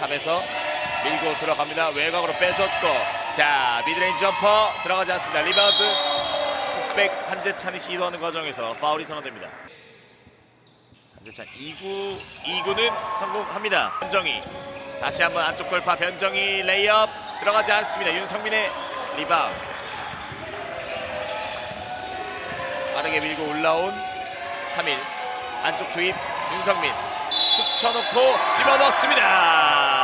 탑에서 밀고 들어갑니다. 외곽으로 빼줬고 자 미드레인지 점퍼 들어가지 않습니다. 리바운드 흑백 한재찬이 시도하는 과정에서 파울이 선언됩니다. 한재찬 2구 2구는 성공합니다. 변정희 다시 한번 안쪽 돌파 변정희 레이업 들어가지 않습니다. 윤성민의 리바운드 빠르게 밀고 올라온 3일 안쪽 투입 윤성민 툭 쳐놓고 집어넣습니다.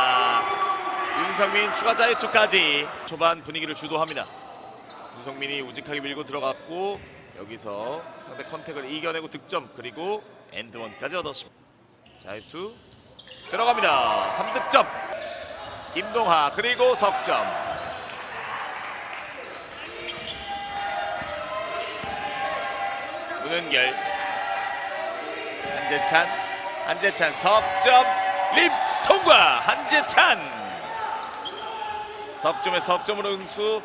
윤성민 추가 자유투까지 초반 분위기를 주도합니다. 윤성민이 우직하게 밀고 들어갔고 여기서 상대 컨택을 이겨내고 득점 그리고 엔드원까지 얻었습니다. 자유투 들어갑니다. 3득점 김동하 그리고 석점 문은결 한재찬 한재찬 석점 립 통과 한재찬 석점에 석점으로 응수.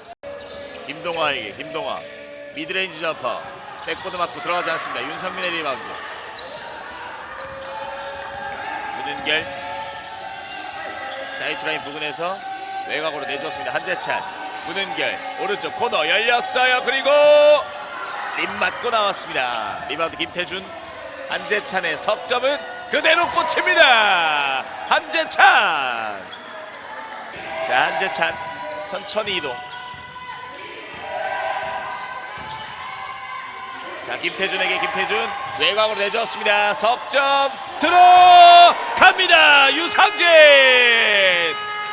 김동화에게 김동화. 미드레인지 점퍼. 백보드 맞고 들어가지 않습니다. 윤성민의 리바운드. 문은결. 자이트라인 부근에서 외곽으로 내주었습니다. 한재찬. 문은결. 오른쪽 코너 열렸어요. 그리고 립 맞고 나왔습니다. 리바운드 김태준. 한재찬의 석점은 그대로 꽂힙니다. 한재찬 자 한재찬 천천히 이동. 자 김태준에게 김태준 외곽으로 내줬습니다. 석점 들어갑니다. 유상진!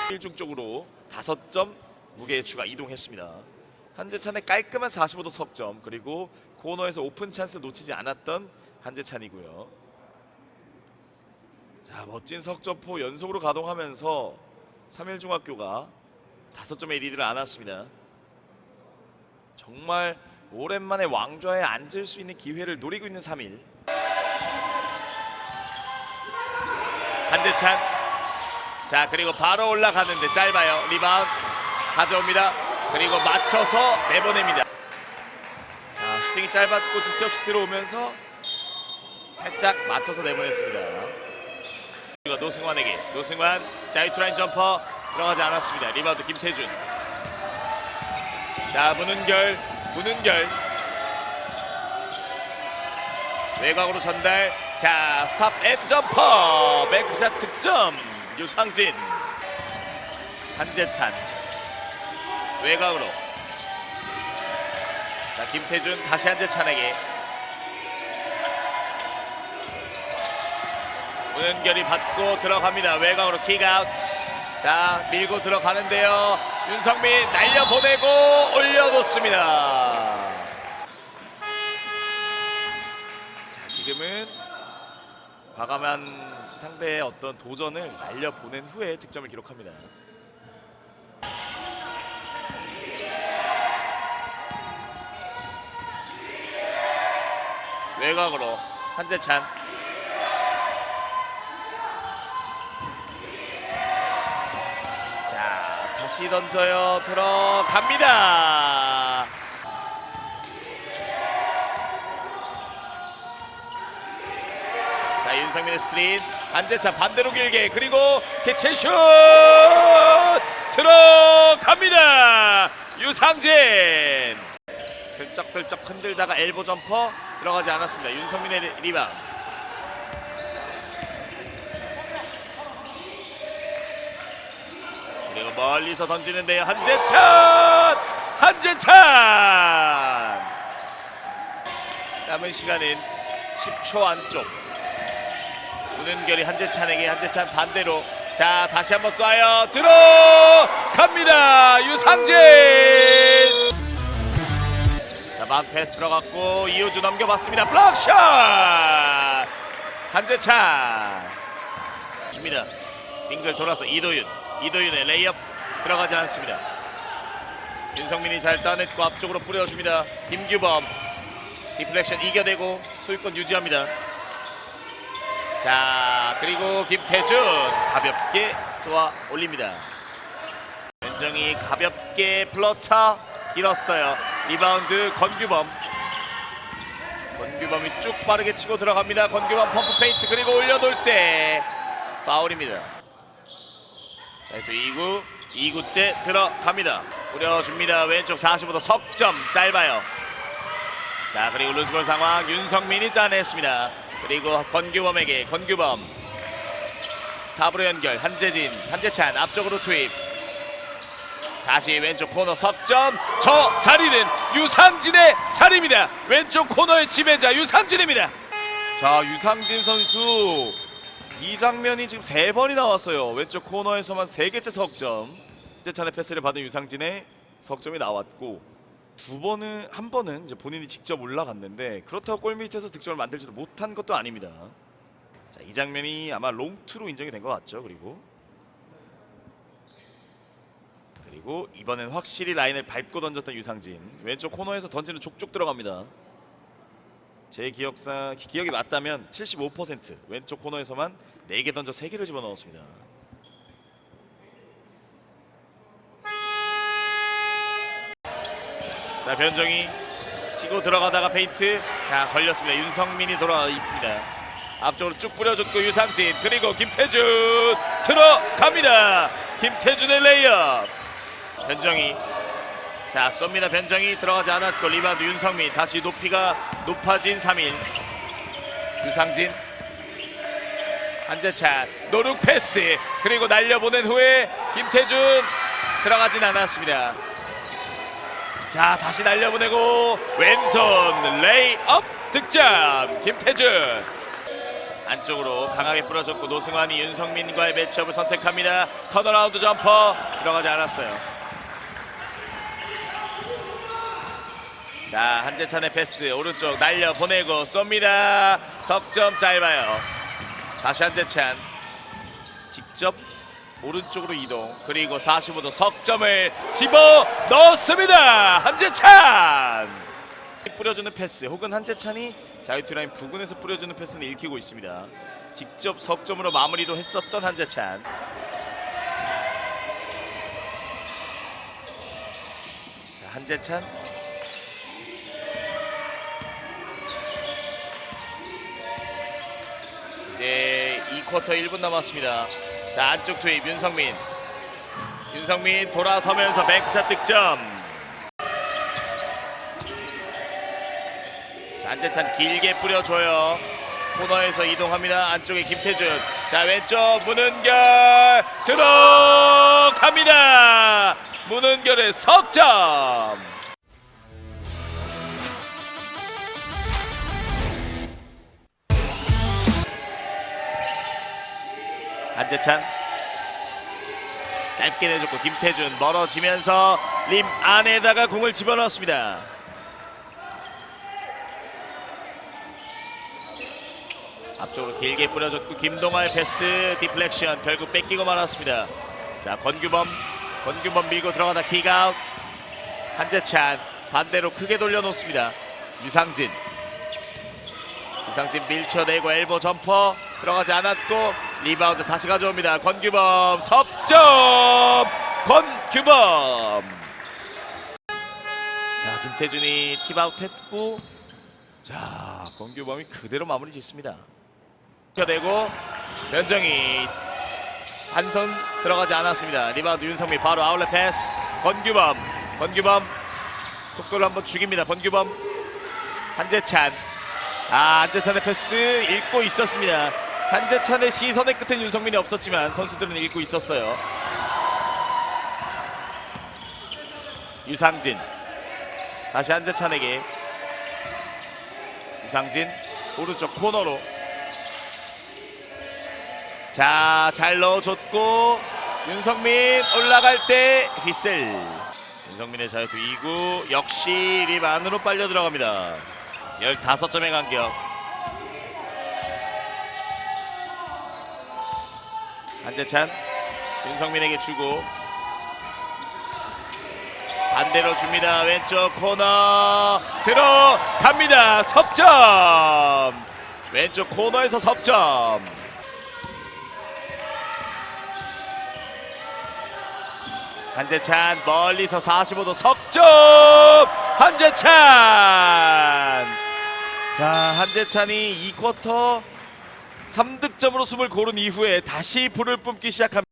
일중 쪽으로 다섯 점 무게 추가 이동했습니다. 한재찬의 깔끔한 45도 석점 그리고 코너에서 오픈 찬스 놓치지 않았던 한재찬이고요. 자 멋진 석점포 연속으로 가동하면서 3일중학교가 다섯 점의 리드를 안았습니다. 정말 오랜만에 왕좌에 앉을 수 있는 기회를 노리고 있는 3일. 한재찬. 자 그리고 바로 올라가는데 짧아요. 리바운드 가져옵니다. 그리고 맞춰서 내보냅니다. 자 슈팅이 짧았고 지체 없이 들어오면서 살짝 맞춰서 내보냈습니다. 노승환에게. 노승환 자유투라인 점퍼 들어가지 않았습니다. 리바운드 김태준. 자 문은결 문은결. 외곽으로 전달. 자 스탑 앤 점퍼. 백샷 득점. 유상진. 한재찬. 외곽으로. 자 김태준 다시 한재찬에게 문은결이 받고 들어갑니다. 외곽으로 킥아웃. 자 밀고 들어가는데요. 윤성민 날려보내고 올려놓습니다. 자 지금은 과감한 상대의 어떤 도전을 날려보낸 후에 득점을 기록합니다. 외곽으로 한재찬 자 다시 던져요. 들어갑니다. 자 윤성민의 스크린. 한재차 반대로 길게. 그리고 개체슛! 들어갑니다. 유상진. 슬쩍슬쩍 흔들다가 엘보 점퍼 들어가지 않았습니다. 윤성민의 리- 리바운드 그리고 멀리서 던지는데요. 한재찬! 한재찬! 남은 시간은 10초 안쪽. 문은결이 한재찬에게 한재찬 반대로. 자 다시 한번 쏴요. 들어갑니다. 유상진! 자 마크 패스 들어갔고 이호주 넘겨봤습니다. 블락샷! 한재찬! 줍니다. 빙글 돌아서 이도윤 이도윤의 레이업 들어가지 않습니다. 윤성민이 잘 따냈고 앞쪽으로 뿌려줍니다. 김규범. 디플렉션 이겨내고 소유권 유지합니다. 자 그리고 김태준 가볍게 쏘아 올립니다. 윤정이 가볍게 플러차 길었어요. 리바운드 권규범. 권규범이 쭉 빠르게 치고 들어갑니다. 권규범 펌프 페인트 그리고 올려놓을 때 파울입니다 자, 또 2구 2구째 들어갑니다. 뿌려줍니다. 왼쪽 45도 석점 짧아요. 자 그리고 루즈볼 상황 윤성민이 따냈습니다. 그리고 권규범에게 권규범 탑으로 연결 한재진 한재찬 앞쪽으로 투입 다시 왼쪽 코너 석점 저 자리는 유상진의 자리입니다. 왼쪽 코너의 지배자 유상진입니다. 자 유상진 선수 이 장면이 지금 세 번이 나왔어요. 왼쪽 코너에서만 세 개째 석점. 한재찬의 패스를 받은 유상진의 석점이 나왔고 두 번은 한 번은 이제 본인이 직접 올라갔는데 그렇다고 골 밑에서 득점을 만들지도 못한 것도 아닙니다. 자, 이 장면이 아마 롱투로 인정이 된 것 같죠. 그리고 그리고 이번엔 확실히 라인을 밟고 던졌던 유상진 왼쪽 코너에서 던지는 족족 들어갑니다. 제 기억상 기억이 맞다면 75% 왼쪽 코너에서만 4개 던져 3개를 집어넣었습니다. 자 변정이 치고 들어가다가 페인트. 자 걸렸습니다. 윤성민이 돌아와 있습니다. 앞쪽으로 쭉 뿌려줬고 유상진 그리고 김태준 들어갑니다. 김태준의 레이업. 변정이 자 쏩니다. 변정이 들어가지 않았고 리바운드 윤성민. 다시 높이가 높아진 3일 유상진. 한재찬 노룩 패스. 그리고 날려보낸 후에 김태준. 들어가진 않았습니다. 자 다시 날려보내고 왼손 레이업 득점. 김태준. 안쪽으로 강하게 뿌려줬고 노승환이 윤성민과의 매치업을 선택합니다. 턴어라운드 점퍼. 들어가지 않았어요 자 한재찬의 패스 오른쪽 날려 보내고 쏩니다. 석점 짧아요. 다시 한재찬. 직접 오른쪽으로 이동. 그리고 45도 석점을 집어 넣습니다. 한재찬! 뿌려주는 패스. 혹은 한재찬이 자유투라인 부근에서 뿌려주는 패스는 읽히고 있습니다. 직접 석점으로 마무리도 했었던 한재찬. 자 한재찬 이제 2쿼터 1분 남았습니다. 자 안쪽 투입 윤성민. 윤성민 돌아서면서 뱅크샷 득점. 자 안재찬 길게 뿌려줘요. 코너에서 이동합니다. 안쪽에 김태준. 자 왼쪽 문은결 들어갑니다. 문은결의 석점 안재찬 짧게 내줬고 김태준 멀어지면서 림 안에다가 공을 집어넣었습니다. 앞쪽으로 길게 뿌려줬고 김동아의 패스 디플렉션 결국 뺏기고 말았습니다. 자 권규범 권규범 밀고 들어가다 킥아웃 한재찬 반대로 크게 돌려놓습니다. 유상진 유상진 밀쳐내고 엘보 점퍼 들어가지 않았고 리바운드 다시 가져옵니다. 권규범 석점 권규범 자 김태준이 팁아웃 했고 자 권규범이 그대로 마무리 짓습니다. 되고 변정이 한선 들어가지 않았습니다. 리바운드 윤성민 바로 아울렛 패스 권규범 권규범 속도를 한번 죽입니다. 권규범 한재찬 아 한재찬의 패스 읽고 있었습니다. 한재찬의 시선의 끝엔 윤성민이 없었지만 선수들은 읽고 있었어요. 유상진. 다시 한재찬에게. 유상진 오른쪽 코너로. 자 잘 넣어줬고 윤성민 올라갈 때 휘슬. 윤성민의 자유투 2구 역시 립 안으로 빨려 들어갑니다. 15점의 간격 한재찬 윤성민에게 주고 반대로 줍니다. 왼쪽 코너 들어갑니다. 석점. 왼쪽 코너에서 석점. 한재찬 멀리서 45도 석점. 한재찬. 자 한재찬이 2쿼터 3득점으로 숨을 고른 이후에 다시 불을 뿜기 시작합니다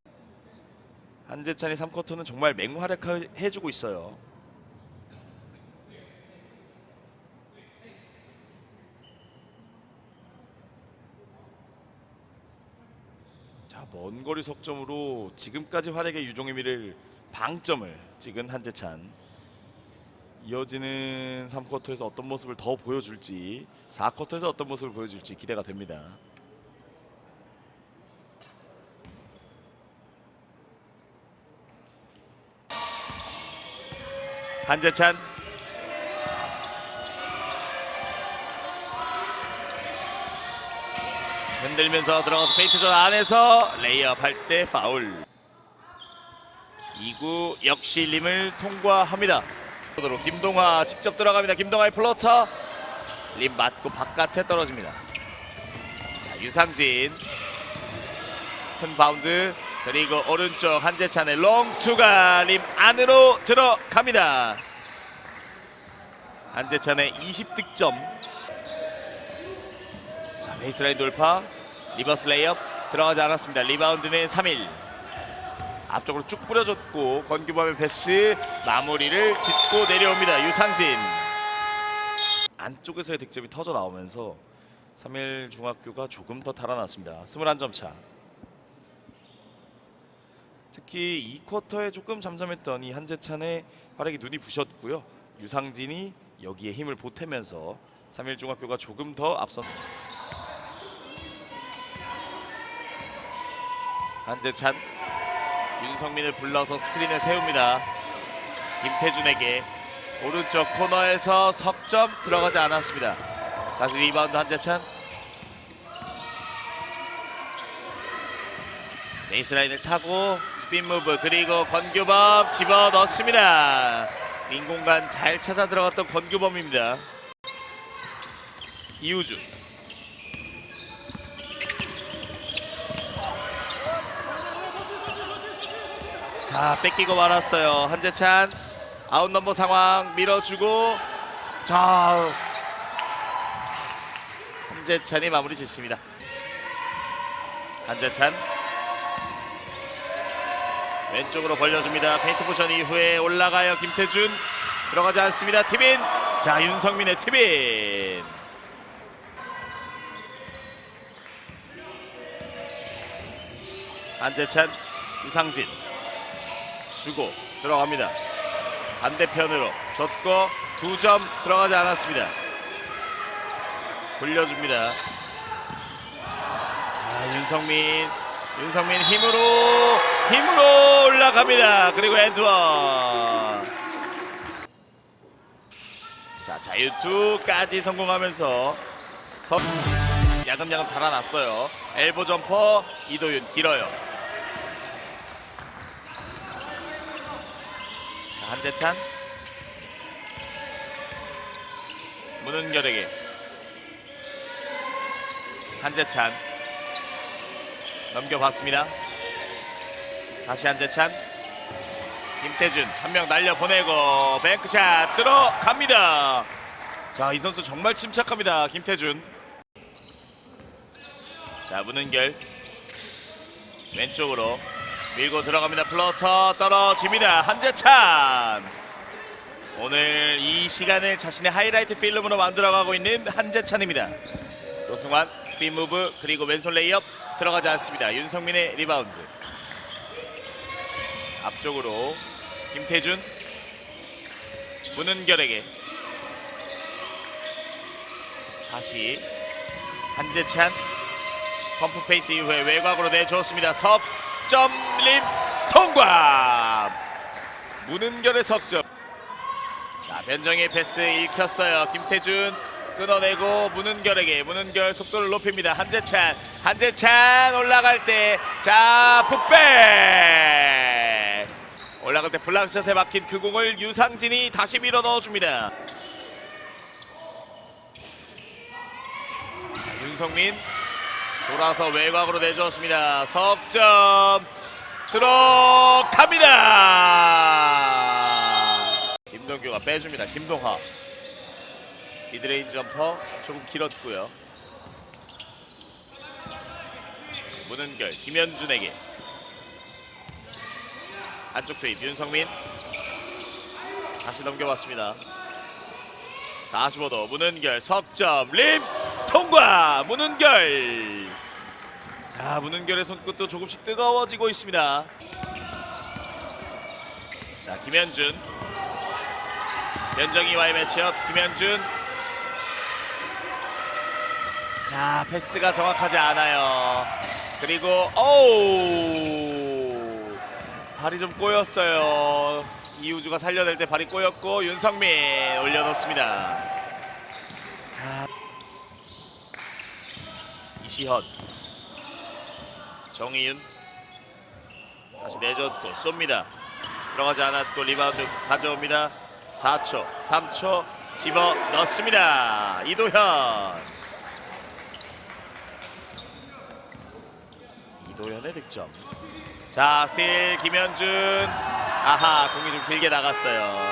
한재찬이 3쿼터는 정말 맹활약해주고 있어요. 자, 먼 거리 석점으로 지금까지 활약의 유종의미를 방점을 찍은 한재찬. 이어지는 3쿼터에서 어떤 모습을 더 보여줄지, 4쿼터에서 어떤 모습을 보여줄지 기대가 됩니다. 한재찬. 흔들면서 들어가서 페인트존 안에서 레이업 할 때 파울. 2구 역시 림을 통과합니다. 김동화 직접 들어갑니다. 김동화의 플러터. 림 맞고 바깥에 떨어집니다. 자, 유상진. 큰 바운드 그리고 오른쪽 한재찬의 롱투가 림 안으로 들어갑니다. 한재찬의 20득점. 자 베이스라인 돌파. 리버스 레이업 들어가지 않았습니다. 리바운드는 3일. 앞쪽으로 쭉 뿌려줬고 권규범의 패스 마무리를 짓고 내려옵니다. 유상진. 안쪽에서의 득점이 터져 나오면서 3일 중학교가 조금 더 달아났습니다. 21점 차 특히 2쿼터에 조금 잠잠했던 이 한재찬의 활약이 눈이 부셨고요 유상진이 여기에 힘을 보태면서 3일 중학교가 조금 더 앞선 한재찬 윤성민을 불러서 스크린에 세웁니다. 김태준에게 오른쪽 코너에서 석점 들어가지 않았습니다. 다시 리바운드 한재찬. 베이스라인을 타고 스핀 무브 그리고 권규범 집어 넣습니다. 빈 공간 잘 찾아 들어갔던 권규범입니다. 이우주. 자 뺏기고 말았어요. 한재찬. 아웃 넘버 상황 밀어주고. 자 한재찬이 마무리 짓습니다. 한재찬 왼쪽으로 벌려줍니다. 페인트 포션 이후에 올라가요. 김태준. 들어가지 않습니다. 티빈. 자 윤성민의 티빈. 한재찬 유상진. 주고 들어갑니다. 반대편으로 줬고 두 점 들어가지 않았습니다. 돌려줍니다. 자 윤성민. 윤성민 힘으로 힘으로 올라갑니다. 그리고 에드원 자 자유투까지 성공하면서 서 야금야금 달아났어요. 엘보 점퍼 이도윤 길어요. 자, 한재찬 문은결에게 한재찬 넘겨봤습니다 다시 한재찬 김태준 한 명 날려보내고 뱅크샷 들어갑니다 자 이 선수 정말 침착합니다 김태준 자 문은결 왼쪽으로 밀고 들어갑니다. 플러터 떨어집니다. 한재찬. 오늘 이 시간을 자신의 하이라이트 필름으로 만들어가고 있는 한재찬입니다. 노승환 스핀 무브 그리고 왼손 레이업 들어가지 않습니다. 윤성민의 리바운드. 앞쪽으로 김태준 문은결에게 다시 한재찬 펌프 페인트 이후에 외곽으로 내주었습니다. 석점림 통과. 문은결의 석점. 자 변정의 패스 읽혔어요. 김태준 끊어내고 문은결에게 문은결 속도를 높입니다. 한재찬 한재찬 올라갈 때 자 풋백 올라갈 때 블락샷에 막힌 그 공을 유상진이 다시 밀어 넣어줍니다. 자, 윤성민 돌아서 외곽으로 내주었습니다. 석점 들어갑니다. 김동규가 빼줍니다. 김동하 미드레인지 점퍼 조금 길었고요. 문은결 김현준에게 안쪽 투입 윤성민. 다시 넘겨봤습니다. 45도 문은결 석점 림 통과! 문은결! 자 문은결의 손끝도 조금씩 뜨거워지고 있습니다. 자 김현준. 변정이와의 매치업 김현준. 자 패스가 정확하지 않아요. 그리고 오우 발이 좀 꼬였어요. 이우주가 살려낼 때 발이 꼬였고 윤성민 올려놓습니다. 자 이시현 정희윤 다시 내줬고 쏩니다. 들어가지 않았고 리바운드 가져옵니다. 4초 3초 집어 넣습니다. 이도현. 이도현의 득점 자 스틸 김현준. 아하 공이 좀 길게 나갔어요